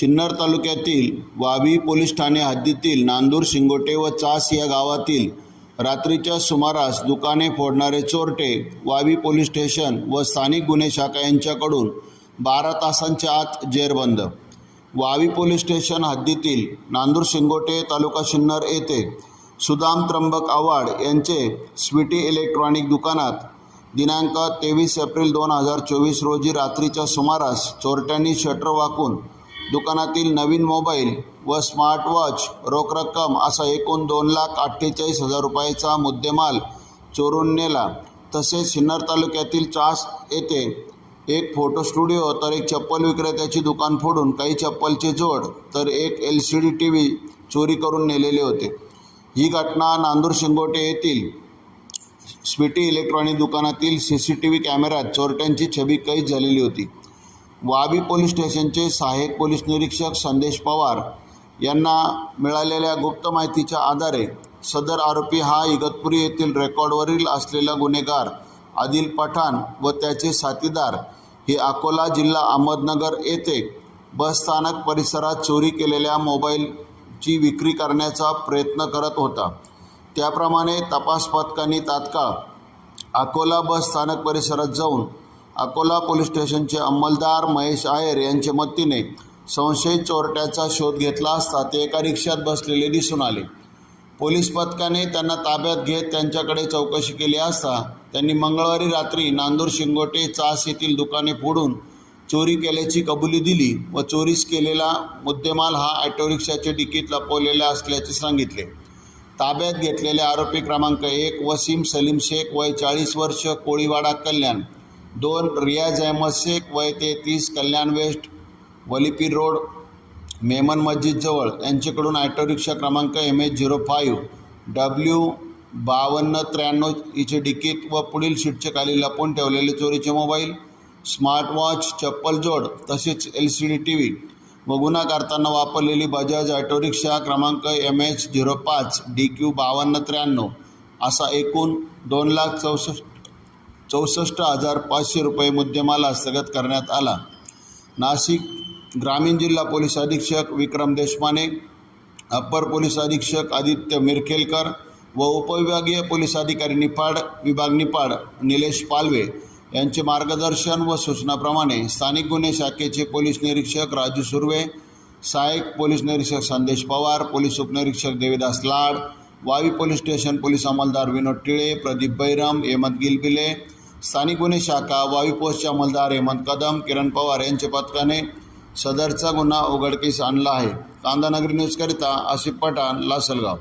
सिन्नर तालुक्यातील वावी पोलीस ठाणे हद्दीतील नांदूर शिंगोटे व चास या गावातील रात्रीच्या सुमारास दुकाने फोडणारे चोरटे वावी पोलीस स्टेशन व स्थानिक गुन्हे शाखा यांच्याकडून बारा तासांच्या आत जेरबंद. वावी पोलीस स्टेशन हद्दीतील नांदूर शिंगोटे तालुका सिन्नर येथे सुदाम त्र्यंबक आव्हाड यांचे स्वीटी इलेक्ट्रॉनिक दुकानात दिनांक तेवीस एप्रिल दोन हजार चोवीस रोजी रात्रीच्या सुमारास चोरट्यांनी शटर वाकून दुकानातील नवीन मोबाईल व स्मार्टवॉच रोख रक्कम असा एकूण दोन लाख अठ्ठेचाळीस हजार रुपयाचा मुद्देमाल चोरून नेला. तसेच सिन्नर तालुक्यातील चास येथे एक फोटो स्टुडिओ तर एक चप्पल विक्रेत्याची दुकान फोडून काही चप्पलचे जोड तर एक L C D T V चोरी करून नेलेले होते. ही घटना नांदूर शिंगोटे येथील स्वीटी इलेक्ट्रॉनिक दुकानातील सी सी टी व्ही कॅमेऱ्यात चोरट्यांची छबी कैद झालेली होती. वाबी पोलीस स्टेशनचे सहाय्यक पोलीस निरीक्षक संदेश पवार यांना मिळालेल्या गुप्त माहितीच्या आधारे सदर आरोपी हा इगतपुरी येथील रेकॉर्डवरील असलेला गुन्हेगार आदिल पठाण व त्याचे साथीदार हे अकोला जिल्हा अहमदनगर येथे बसस्थानक परिसरात चोरी केलेल्या मोबाईलची विक्री करण्याचा प्रयत्न करत होता. त्याप्रमाणे तपास पथकांनी तात्काळ अकोला बस स्थानक परिसरात जाऊन अकोला पोलीस स्टेशनचे अंमलदार महेश आयर यांच्या मदतीने संशयित चोरट्याचा शोध घेतला असता ते एका रिक्षात बसलेले दिसून आले. पोलीस पथकाने त्यांना ताब्यात घेत त्यांच्याकडे चौकशी केली असता त्यांनी मंगळवारी रात्री नांदूर शिंगोटे चास येथील दुकाने फोडून चोरी केल्याची कबुली दिली व चोरीस केलेला मुद्देमाल हा ऑटो रिक्षाच्या डिकीत लपवलेला असल्याचे सांगितले. ताब्यात घेतलेले आरोपी क्रमांक एक वसीम सलीम शेख वय चाळीस वर्ष कोळीवाडा कल्याण. दोन रियाज अहमद शेख वय तेहतीस कल्याण वेस्ट वलीपीर रोड मेमन मस्जिदजवळ यांच्याकडून ऑटो रिक्षा क्रमांक M H zero five W बावन्न त्र्याण्णव हिचे डिकीत व पुढील सीटच्या खाली लपवून ठेवलेले चोरीचे मोबाईल स्मार्टवॉच चप्पल जोड तसेच L C D T V व गुन्हा करताना वापरलेली बजाज ऑटो रिक्षा क्रमांक एम एच झिरो पाच डी क्यू बावन्न त्र्याण्णव असा एकूण दोन लाख चौसष्ट चौसष्ट हजार पाचशे रुपये मुद्देमाला हस्तगत करण्यात आला. नाशिक ग्रामीण जिल्हा पोलीस अधीक्षक विक्रम देशमाने अप्पर पोलीस अधीक्षक आदित्य मिरखेलकर व उपविभागीय पोलीस अधिकारी निफाड विभाग निफाड निलेश पालवे यांचे मार्गदर्शन व सूचनाप्रमाणे स्थानिक गुन्हे शाखेचे पोलीस निरीक्षक राजू सुर्वे सहाय्यक पोलीस निरीक्षक संदेश पवार पोलीस उपनिरीक्षक Devidas Lad Vavi police station police अंमलदार Vinod Tile Pradeep Bairam Hemant Gilbile स्थानिक गुन्हे शाखा वायू पोस्टचे अंमलदार हेमंत कदम किरण पवार यांच्या पथकाने सदरचा गुन्हा उघडकीस आणला आहे. कांदानगरी न्यूजकरिता आसिफ पठाण लासलगाव.